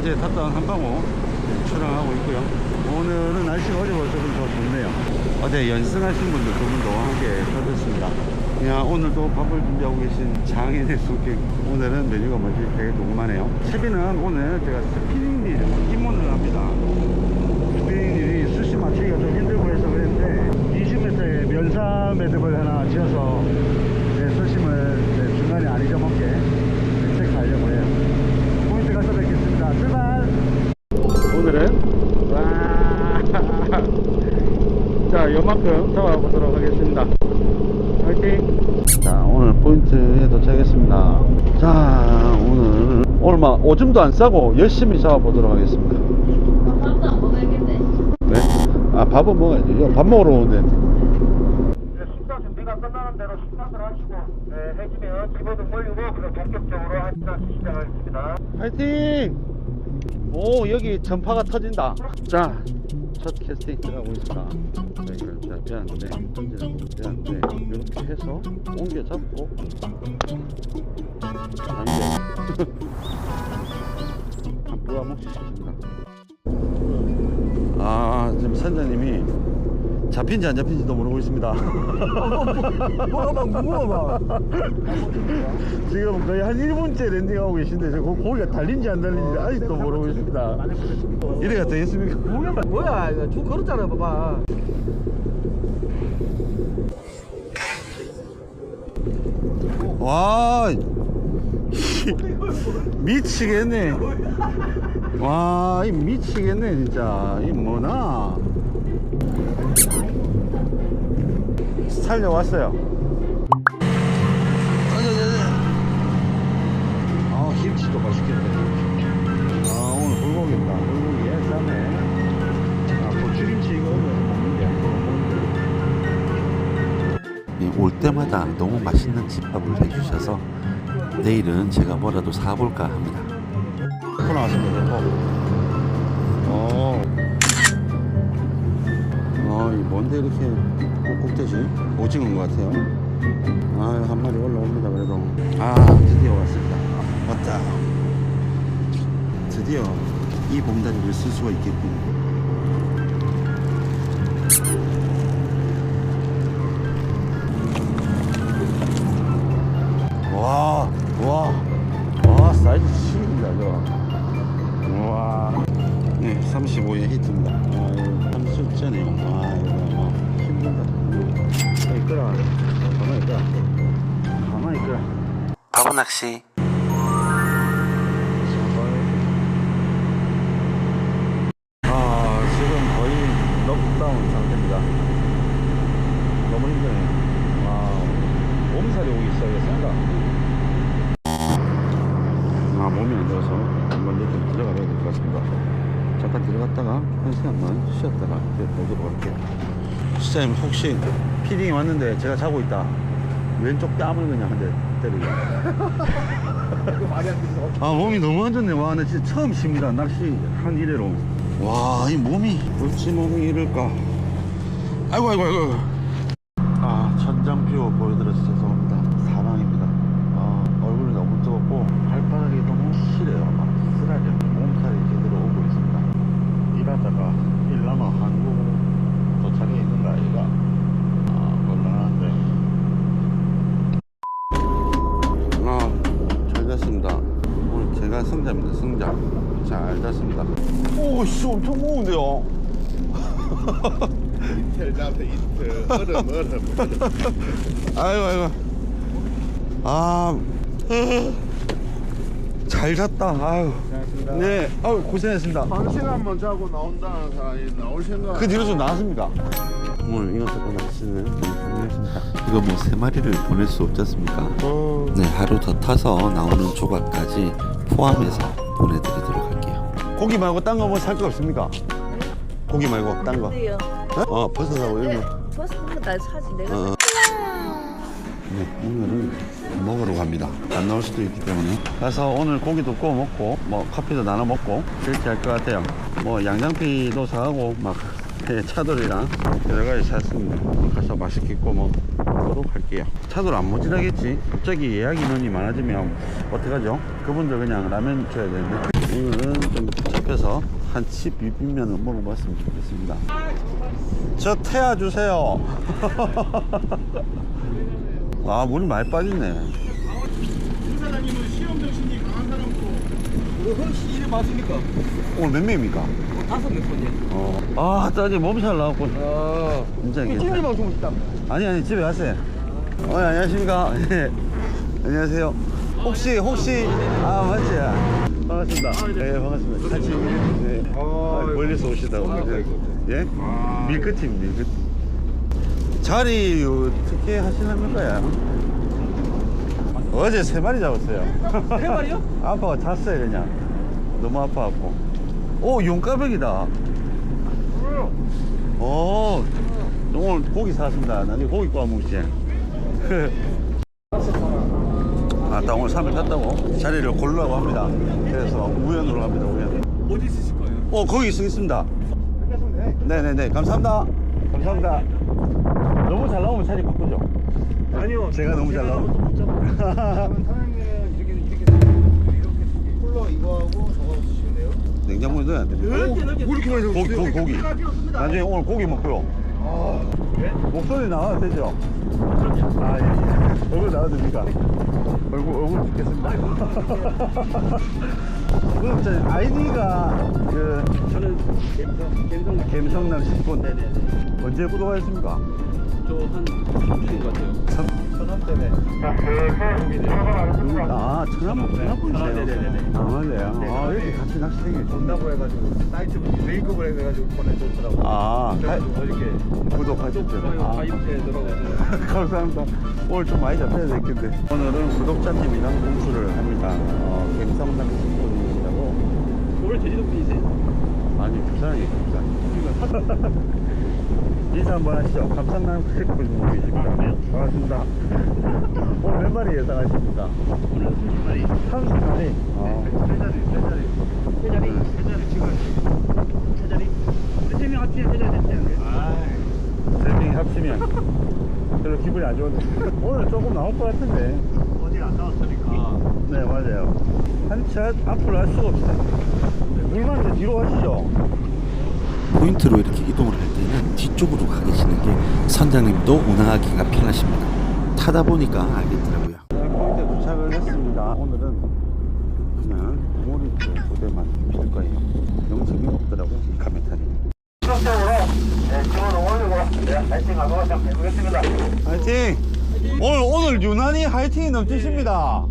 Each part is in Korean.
어제 탔던 한방호 출항하고 있고요. 오늘은 날씨가 어제보다 조금 더 좋네요. 어제 연승하신 분들 두 분도 함께 타셨습니다. 그냥 오늘도 밥을 준비하고 계신 장인의 소객. 오늘은 메뉴가 뭔지 되게 궁금하네요. 채비는 오늘 제가 스피닝 릴 입문을 합니다. 스피닝 릴이 수시 맞추기가 좀 힘들고 해서 그랬는데 20m의 면사 매듭을 하나 지어서 네, 수심을 네, 중간에 안 잊어먹게 네, 체크하려고 해요. 포인트 가서 뵙겠습니다. 출발! 오늘은 와, 자 요만큼 잡아보도록 하겠습니다. 화이팅! 자 오늘 포인트에 도착했습니다. 자 오늘 오줌도 안 싸고 열심히 잡아보도록 하겠습니다. 밥도 안 먹어야겠네. 네? 아 밥은 먹어야지. 이거 밥 먹으러 오는데. 네, 식사 준비가 끝나는 대로 식사를 하시고 네, 해지면 집어도 몰리고 그럼 본격적으로 한잔 시작하겠습니다. 파이팅! 오 여기 전파가 터진다. 자. 첫 캐스팅 들어가고 있습니다. 자, 이걸 제가 배웠는데, 던지는 거 배웠는데, 이렇게 해서 옮겨 잡고, 안돼. 아, 지금 선장님이 잡힌지 안 잡힌지도 모르고 있습니다. 물어봐 물어봐 지금 거의 한 1분째 랜딩하고 계신데 저 고- 고기가 달린지 안 달린지 아직도 모르고 있습니다. 이래가 되겠습니까? 뭐야 뭐야 이거 쭉 걸었잖아 봐봐 와 미치겠네. 와, 이 미치겠네 진짜. 이 뭐나? 살려왔어요. 맛있겠네. 아아 게. 예, 올 때마다 너무 맛있는 집밥을 해주셔서 내일은 제가 뭐라도 사볼까 합니다. 코 나왔습니다. 어. 어, 이 뭔데 이렇게 꼭꼭 대지? 오징어인 것 같아요. 아, 한 마리 올라옵니다, 그래도. 아, 드디어 왔습니다. 왔다. 드디어 이 봉다리를 쓸 수가 있겠군. 바보 낚시. 아, 지금 거의 넉다운 상태입니다. 너무 힘드네요. 와, 몸살이 오기 시작했습니다. 아, 몸이 안 좋아서 먼저 좀 들어가야 될 것 같습니다. 잠깐 들어갔다가 한 시간만 쉬었다가 이제 보도록 할게요. 시장님 혹시 피딩이 왔는데 제가 자고 있다. 왼쪽 뺨을 그냥 한대 때리고. 아 몸이 너무 안 좋네. 와, 나 진짜 처음 쉽니다. 낚시 한 이래로. 와, 이 몸이 어찌 몸이 이럴까? 아이고, 아이고, 아이고. 아, 천장뷰 보여드려서 죄송합니다. 아, 얼굴이 너무 뜨겁고 발바닥이 너무 시려요. 막 쓰라려. 몸살이 제대로 오고 있습니다. 일하다가 일남아 한국 도착해 있는가 아이가? 아, 곤란한데. 아, 잘 잤습니다. 오늘 제가 승자입니다. 승자. 잘 잤습니다. 오, 씨, 엄청 무거운데요. 이틀 잡혀 이틀 얼음 얼음 아이고, 아이고. 아, 잘 잤다. 아유. 네, 아유, 고생했습니다. 한 시간만 자고 나온다는 사람이 나올 생각 그 뒤로 좀 나왔습니까? 오늘 이것저것 날씨는 정리했습니다. 이거 뭐 세 마리를 보낼 수 없지 않습니까? 어, 네, 하루 더 타서 나오는 조각까지 포함해서 보내드리도록 할게요. 고기 말고 딴 거 뭐 살 거 없습니까? 고기 말고 딴 거. 근데요. 어, 버섯하고 이런 네, 거. 버스는 날 사지 내가. 어. 네, 오늘은 먹으러 갑니다. 안 나올 수도 있기 때문에. 그래서 오늘 고기도 구워 먹고, 뭐 커피도 나눠 먹고 그렇게 할 것 같아요. 뭐 양장피도 사고 막 네, 차돌이랑 여러 가지 샀습니다. 가서 맛있게 구워 먹도록 할게요. 차돌 안 모자라겠지? 갑자기 예약 인원이 많아지면 어떡하죠? 그분들 그냥 라면 줘야 되는데. 오늘은 좀 잡혀서 한치 비빔면을 먹어봤으면 좋겠습니다. 저 태아 주세요. 아 물이 많이 빠지네. 우리 혹시 일이 많습니까? 오늘 몇 명입니까? 어, 다섯 명 손님. 어. 아, 짜지 몸살 나갖고. 아. 진짜 이 괜찮아. 찜질방 주고 싶다. 아니, 아니, 집에 갔어요. 어, 안녕하십니까. 예. 안녕하세요. 혹시, 혹시, 아, 맞지. 반갑습니다. 예, 반갑습니다. 같이, 네. 아, 멀리서 오시다고. 예? 밀크팀, 밀크팀. 자리 어떻게 하시랍니까? 어제 세 마리 잡았어요. 세 마리요? 아빠가 잤어요, 그냥. 너무 아파갖고. 오, 용가백이다. 오, 오늘 고기 사왔습니다. 나중에 고기 구워 먹지. 아따, 오늘 3일 탔다고 자리를 고르라고 합니다. 그래서 우연으로 갑니다, 우연. 어디 있으실 거예요? 어, 거기 쓰겠습니다. 네네네, 감사합니다. 감사합니다. 너무 잘 나오면 자리 바꾸죠. 아니요. 제가 너무 잘 나오면. 사장님은 이렇게 이렇게 이렇게 쿨러 이거하고 저거 주시면 돼요. 냉장고에 넣어야 넓게. 이렇게 많이 고기, 고기, 고기. 나중에 오늘 고기 먹고요. 아, 목소리 나와도 되죠? 아, 예, 예. 얼굴 나와도 됩니까? 얼굴, 얼굴 죽겠습니다. 그럼 저 아이디가 그 저는 갬성 갬성남 10분. 언제 구독하셨습니까? 아, 천안분, 천안분이세요? 아, 네네네네. 아, 맞아요. 아, 이렇게 같이 낚시 생겼죠. 전답을 해가지고 사이트 메이크업을 해가지고 보내줬더라고요. 아, 그래가지고 어저께 구독하셨죠? 아. 들어가서. 감사합니다. 오늘 좀 많이 잡혀야 되겠는데. 오늘은 구독자님이랑 공수를 합니다. 어, 갬성남 10분이라고. 오늘 제주도 분이세요? 아니 부산이에요 부산 인사 한번 하시죠 감상남 크리크님 계십니다 반갑습니다 오늘 몇 마리 예상하십니까? 오늘 30마리. 30마리 아, 세 자리, 세 자리. 세 자리. 세 자리 찍어야지. 세 자리. 세명 합치면 세 자리 됐어요. 아, 세 명이 합치면 별로 기분이 안 좋은데 오늘 조금 나올 것 같은데 어디 안 나왔으니까. 네 맞아요 한 차 앞으로 할 수가 없어요 물만 이제 뒤로 가시죠 포인트로 이렇게 이동을 할 때는 뒤쪽으로 가 계시는 게 선장님도 운항하기가 편하십니다. 타다 보니까 알겠더라고요. 자, 포인트에 도착을 했습니다. 오늘은 그냥 모리 부대만 빌 거예요. 너무 재미없더라고요, 이 카메탈이. 네, 지원을 올리고 네, 파이팅 하고 시작해보겠습니다. 화이팅! 오늘, 오늘 유난히 화이팅이 넘치십니다.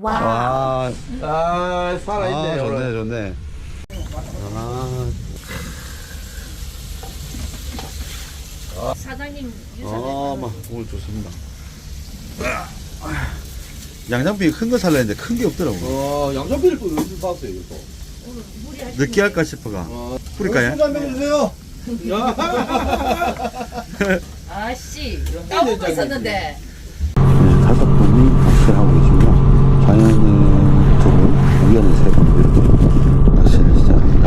와. 아, 살아있네. 아, 좋네, 좋네. 아, 사장님 아, 막, 오늘 좋습니다. 양장비 큰 거 살려 했는데 큰 게 없더라고. 어, 양념비를 또 어디서 사왔어요, 이거 또? 오늘 무리 하시 느끼할까 싶어가. 뿌릴까요? 한명 주세요. 아씨 까먹고 있었는데 다섯 분이 낚시를 하고 계시고요. 자연은 두 분, 우연은 세 분, 이렇게 낚시를 시작합니다.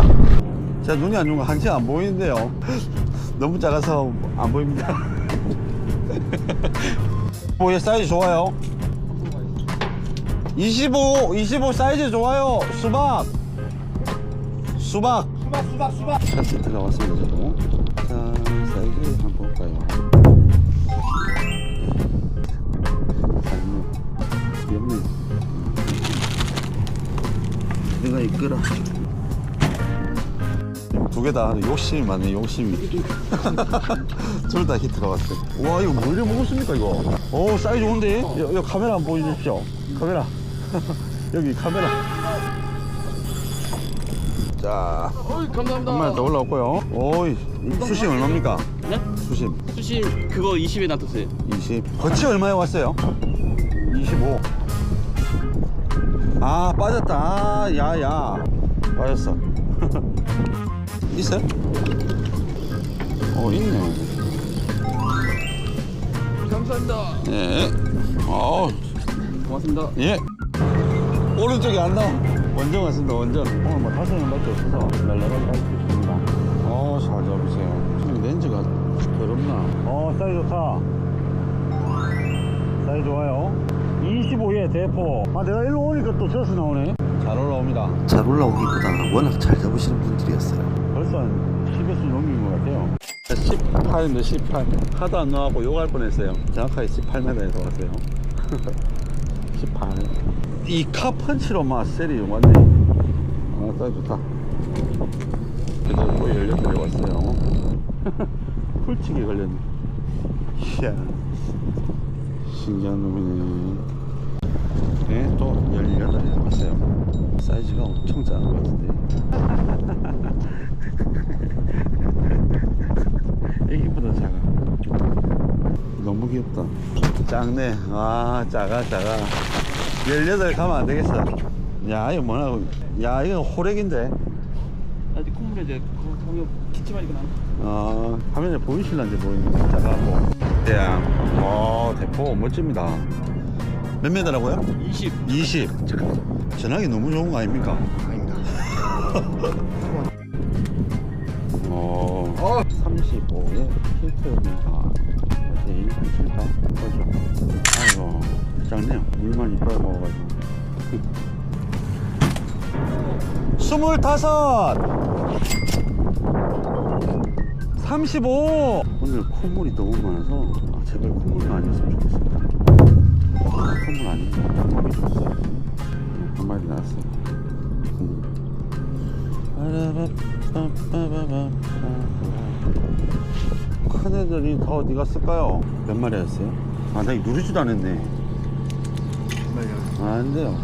제가 눈이 안 좋은 거 한치 안 보이는데요. 너무 작아서 안 보입니다. 뭐, 얘 사이즈 좋아요. 25, 25 사이즈 좋아요. 수박. 수박. 수박, 수박, 수박. 첫 세트가 왔습니다, 저도. 자, 사이즈 한번 볼까요? 아니, 옆면. 내가 이끌어. 두 개 다 욕심이 많네, 욕심이. 둘 다 히트가 왔어요. 와, 이거 뭐 이래 먹었습니까, 이거? 오, 사이즈 좋은데? 여, 여 카메라 한번 보여주십시오. 카메라. 여기 카메라. 자, 어이, 감사합니다. 한 마리 더 올라왔고요. 오이, 이 수심 얼마입니까? 네? 수심 수심 그거 20에 놔뒀어요. 20. 거치 얼마에 왔어요? 25. 아, 빠졌다. 아, 야, 야. 빠졌어. 있어요? 어, 있네. 감사합니다. 예. 어, 고맙습니다. 예. 오른쪽에 안 나와. 원정 왔습니다, 원정. 오늘 뭐 다섯 명밖에 없어서 날라가게 할수 있습니다. 어, 잘 잡으세요. 지금 렌즈가 더럽나? 어, 사이즈 좋다. 사이즈 좋아요. 25에 대포. 아, 내가 일로 오니까 또 저수 나오네. 잘잘 올라옵니다. 잘 올라오기보다 워낙 잘 잡으시는 분들이었어요. 벌써 한 10여 수 넘긴 것 같아요. 18입니다, 18. 하도 안 나와고 욕할 뻔했어요. 정확하게 18m에서 왔어요. 18. 이 카펀치로 막 셀이 왔네. 아, 사이 좋다. 그래도 거의 18개 왔어요. 훌치게 걸렸네. 이야. 신기한 놈이네. 네, 또 18개 왔어요. 사이즈가 엄청 작은 것 같은데. 애기보다 작아. 너무 귀엽다. 작네. 아, 작아, 작아. 18 가면 안 되겠어. 야, 이거 뭐나, 야, 이거 호렉인데. 아직 콧물에 이제 거기 기침하니까 나. 어, 화면에 보이실란지 모르겠는데, 작아갖고. 대양. 어, 대포 멋집니다. 몇 메다라고요? 20. 20. 전화기 너무 좋은 거 아닙니까? 아닙니다. 어, 35에 필터가 제일 싫다. 그죠? 아이고, 작네요. 물만 이빨 먹어가지고. 스물다섯! 35! 오늘 콧물이 너무 많아서 아, 제발 콧물이 아니었으면 좋겠습니다. 콧물 아니면 콧물이 좋았어요. 음, 한 마리 나왔어요. 음. 큰 애들이 다 어디 갔을까요? 몇 마리였어요? 아, 나 이거 누르지도 않았네. 아, 안 돼요.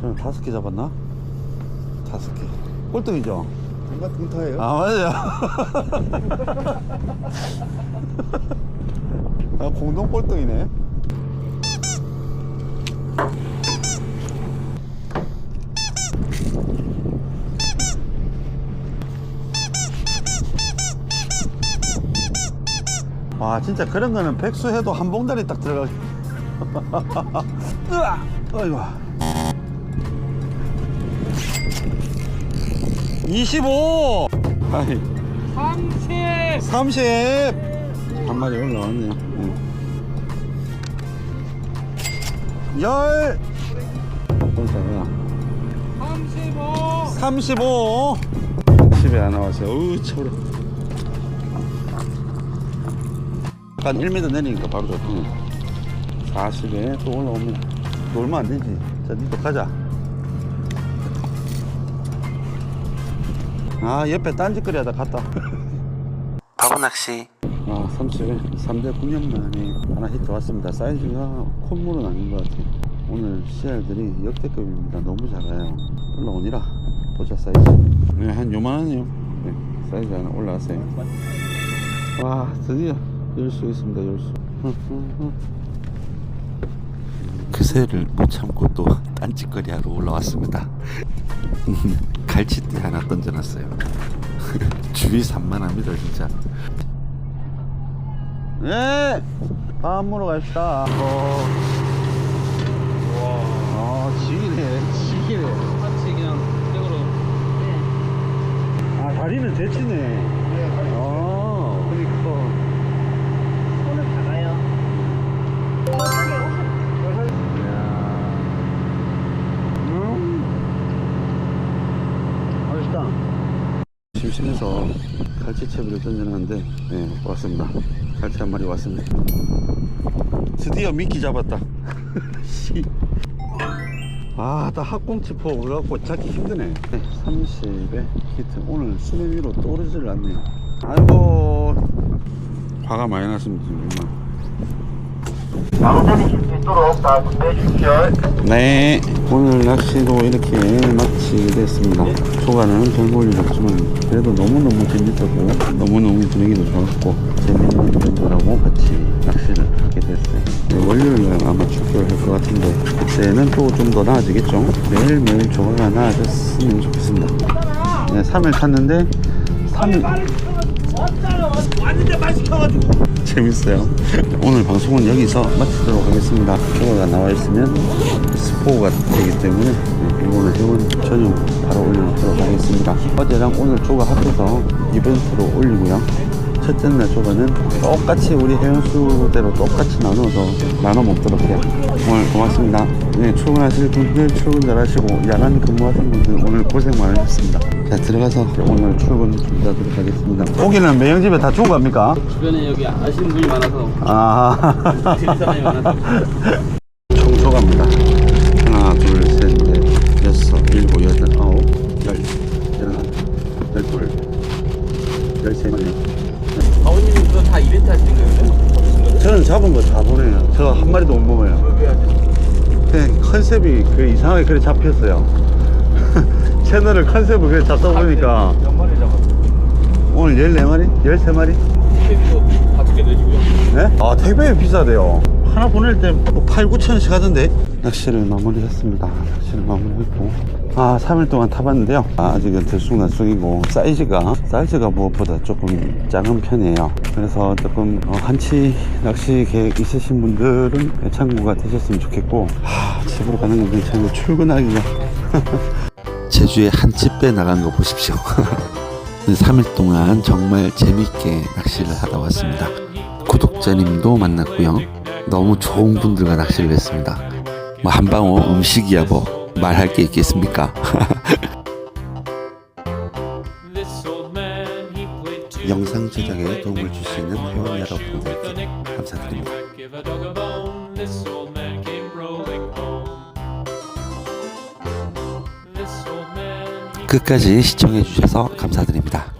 저는 다섯 개 잡았나? 다섯 개. 꼴등이죠? 정말 동타예요? 아, 맞아요. 아, 공동 꼴등이네. 와, 진짜 그런 거는 백수 해도 한 봉다리 딱 들어가. 으아! 어이구. 25! 아이. 30! 30! 한 마리 올라왔네요. 네. 열! 꼴짝이야. 35! 35! 집에 안 나왔어요. 어우, 차오 르. 약간 1m 내리니까 바로 좋네. 40에 또 올라옵니다. 놀면 안 되지. 자, 니도 가자. 아, 옆에 딴짓거리 하다 갔다. 바보 낚시. 아, 30에 3대 9년 만에 하나 히트 왔습니다. 사이즈가 콧물은 아닌 것 같아요. 오늘 씨알들이 역대급입니다. 너무 작아요. 올라오니라. 보자, 사이즈. 네, 한 요만하네요. 네, 사이즈 하나 올라왔어요. 와, 드디어 열수 있습니다, 열 수. 그새를 못 참고 또 딴짓거리 하러 올라왔습니다. 갈치띠 하나 던져놨어요. 주위 산만합니다 진짜. 네! 밥 먹으러 갑시다. 어. 와, 지기네, 지기네. 같이 그냥. 아, 다리는 대치네. 아, 그러니까. 손을 박아요. 음. 맛있다. 심심해서 던져놨는데, 네, 왔습니다. 갈치 한 마리 왔습니다. 드디어 미끼 잡았다. 씨. 아, 나 학꽁치포 그래갖고 잡기 힘드네. 네, 30에 히트. 오늘 수면 위로 떨어지질 않네요. 아이고, 화가 많이 났습니다, 정말. 네 오늘 낚시도 이렇게 마치게 됐습니다. 초반은 별 볼일 없지만 그래도 너무너무 재밌었고 너무너무 분위기도 좋았고 재밌는 분들하고 같이 낚시를 하게 됐어요. 네, 월요일날 아마 출교를 할 것 같은데 그때는 또 좀 더 나아지겠죠? 매일매일 조화가 나아졌으면 좋겠습니다. 네 3일 탔는데 3일 재밌어요. 오늘 방송은 여기서 마치도록 하겠습니다. 조가가 나와 있으면 스포가 되기 때문에 네, 이거는 해원 전용 바로 올려놓도록 하겠습니다. 어제랑 오늘 조가 합해서 이벤트로 올리고요. 첫째 날 조가는 똑같이 우리 해운수대로 똑같이 나눠서 나눠 먹도록 해요. 오늘 고맙습니다. 네, 출근하실 분들 출근 잘하시고 야간 근무하신 분들 오늘 고생 많으셨습니다. 자 들어가서 오늘 출근 준비하도록 하겠습니다. 고기는 매형집에 다 주고 갑니까? 주변에 여기 아시는 분이 많아서 아. 드릴 사람이 많아서 그 이상하게 그래 잡혔어요. 채널을 컨셉을 그래 잡다 보니까 몇 마리? 오늘 14마리? 13마리? TV도 다섯 개 넣으시고요 네? 아, 택배 비싸대요. 하나 보낼 때 8, 9천 원씩 하던데? 낚시를 마무리했습니다. 낚시를 마무리했고. 아, 3일 동안 타봤는데요. 아, 아직은 들쑥날쑥이고, 사이즈가, 사이즈가 무엇보다 조금 작은 편이에요. 그래서 조금, 어, 한치 낚시 계획 있으신 분들은 참고가 되셨으면 좋겠고, 하, 집으로 가는 건 괜찮은데, 출근하기가. 제주에 한집빼 나간 거 보십시오. 3일 동안 정말 재밌게 낚시를 하다 왔습니다. 구독자님도 만났고요. 너무 좋은 분들과 낚시를 했습니다. 뭐 한방어 음식이야 뭐 말할 게 있겠습니까? 영상 제작에 도움을 주시는 회원 여러분들께 감사드립니다. 끝까지 시청해 주셔서 감사드립니다.